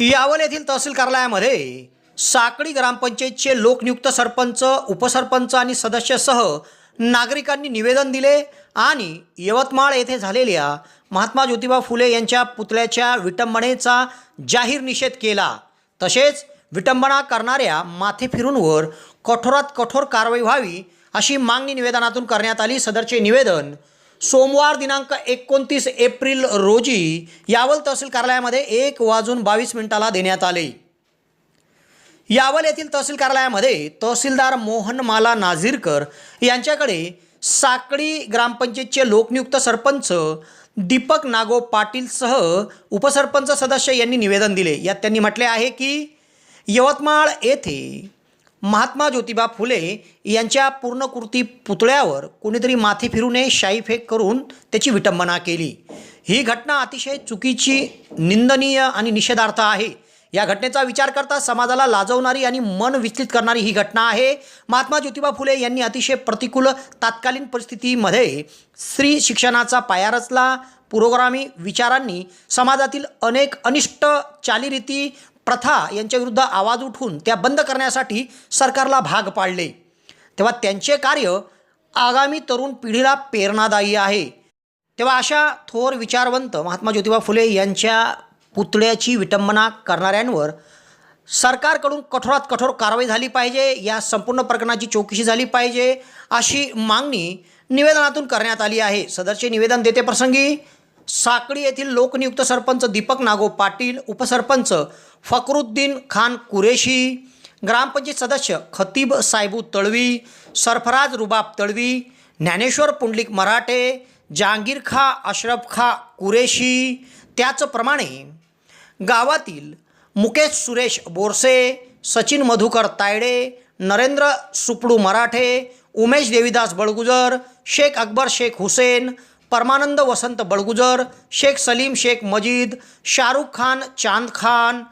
यावल येथील तहसील कार्यालयामध्ये साकळी ग्रामपंचायतचे लोकनियुक्त सरपंच उपसरपंच आणि सदस्यसह नागरिकांनी निवेदन दिले आणि यवतमाळ येथे झालेल्या महात्मा ज्योतिबा फुले यांच्या पुतळ्याच्या विटंबनेचा जाहीर निषेध केला. तसेच विटंबना करणाऱ्या माथे फिरूंवर कठोरात कठोर कारवाई व्हावी अशी मागणी निवेदनातून करण्यात आली. सदरचे निवेदन सोमवार दिनांक एकोणतीस एप्रिल रोजी यावल तहसील कार्यालयामध्ये एक वाजून बावीस मिनिटाला देण्यात आले. यावल येथील तहसील कार्यालयामध्ये तहसीलदार मोहनमाला नाझीरकर यांच्याकडे साकळी ग्रामपंचायतचे लोकनियुक्त सरपंच दीपक नागो पाटीलसह उपसरपंच सदस्य यांनी निवेदन दिले. यात त्यांनी म्हटले आहे की यवतमाळ येथे महात्मा ज्योतिबा फुले यांच्या पूर्णकृती पुतळ्यावर कोणीतरी माथे फिरूने शाईफेक शाई फेक करून त्याची विटंबना केली. ही घटना अतिशय चुकीची निंदनीय आणि निषेधार्थ आहे. या घटनेचा विचार करता समाजाला लाजवणारी आणि मन विचलित करणारी ही घटना आहे. महात्मा ज्योतिबा फुले यांनी अतिशय प्रतिकूल तात्कालीन परिस्थितीमध्ये स्त्री शिक्षणाचा पाया रचला. पुरोगामी विचारांनी समाजातील अनेक अनिष्ट चालीरीती प्रथा यांच्याविरुद्ध आवाज उठून त्या बंद करण्यासाठी सरकारला भाग पाडले. तेव्हा त्यांचे कार्य आगामी तरुण पिढीला प्रेरणादायी आहे. तेव्हा अशा थोर विचारवंत महात्मा ज्योतिबा फुले यांच्या पुतळ्याची विटंबना करणाऱ्यांवर सरकारकडून कठोरात कठोर कारवाई झाली पाहिजे या संपूर्ण प्रकरणाची चौकशी झाली पाहिजे अशी मागणी निवेदनातून करण्यात आली आहे. सदरचे निवेदन देते प्रसंगी साकळी येथील लोकनियुक्त सरपंच दीपक नागो पाटील उपसरपंच फकरुद्दीन खान कुरेशी ग्रामपंचायत सदस्य खतीब साहेबू तळवी सरफराज रुबाब तळवी ज्ञानेश्वर पुंडलिक मराठे जहांगीर खा अशरफ खा कुरेशी त्याचप्रमाणे गावातील मुकेश सुरेश बोरसे सचिन मधुकर तायडे नरेंद्र सुपडू मराठे उमेश देवीदास बळगुजर शेख अकबर शेख हुसेन परमानंद वसंत बळगुजर शेख सलीम शेख मजीद शाहरुख खान चांद खान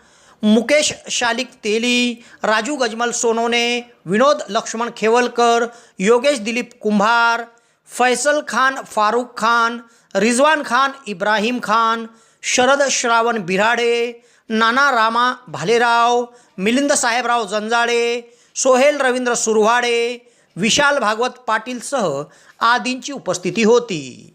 मुकेश शालिक तेली राजू गजमल सोनोने विनोद लक्ष्मण खेवलकर योगेश दिलीप कुंभार फैसल खान फारूक खान रिजवान खान इब्राहिम खान शरद श्रावण बिराडे नाना रामा भालेराव मिलिंद साहेबराव जंजाळे सोहेल रवींद्र सुरवाडे विशाल भागवत पाटीलसह आदींची उपस्थिती होती.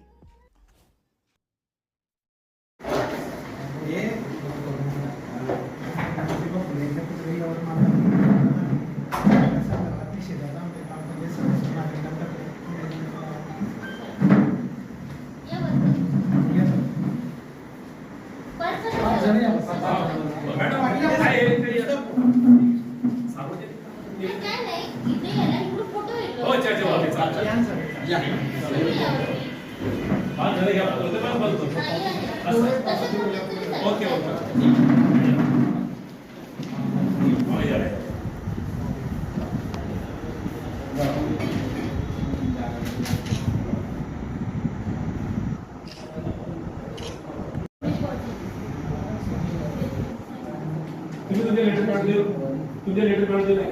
ओके. हा. असं. ओके, तुमचे लेटर काढून देऊ तुमचे लेटर काढून देऊ नाही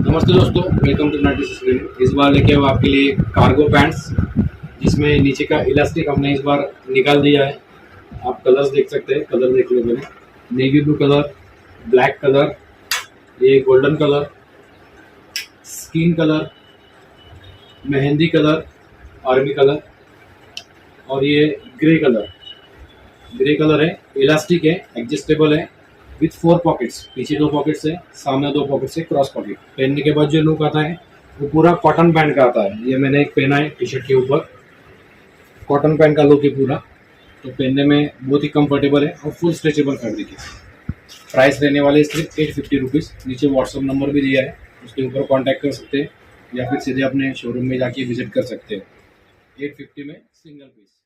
नमस्ते दोस्तों वेलकम टू नाइटी स्क्रीन इस बार लेके आए आपके लिए कार्गो पैंट्स जिसमें नीचे का इलास्टिक हमने इस बार निकाल दिया है। आप कलर्स देख सकते हैं कलर देख लो मैंने। Navy blue colour black colour ये golden colour skin colour mehndi colour, army colour और ये ग्रे कलर। ग्रे कलर है इलास्टिक है एडजस्टेबल है विथ फोर पॉकेट्स पीछे दो पॉकेट्स है, सामने दो पॉकेट्स है क्रॉस पॉकेट पहनने के बाद जो लुक आता है, वो पूरा कॉटन पैंट का आता है। ये मैंने एक पहना है टी शर्ट के ऊपर। कॉटन पैंट का लुक है पूरा। तो पहनने में बहुत ही कंफर्टेबल है और फुल स्ट्रेचेबल फैब्रिक है। प्राइस रहने वाले सिर्फ़ एट फिफ्टी रुपीज़ नीचे व्हाट्सअप नंबर भी दिया है, उसके ऊपर कॉन्टैक्ट कर सकते हैं। या फिर सीधे अपने शोरूम में जाके विजिट कर सकते हैं। एट फिफ्टी में सिंगल पीस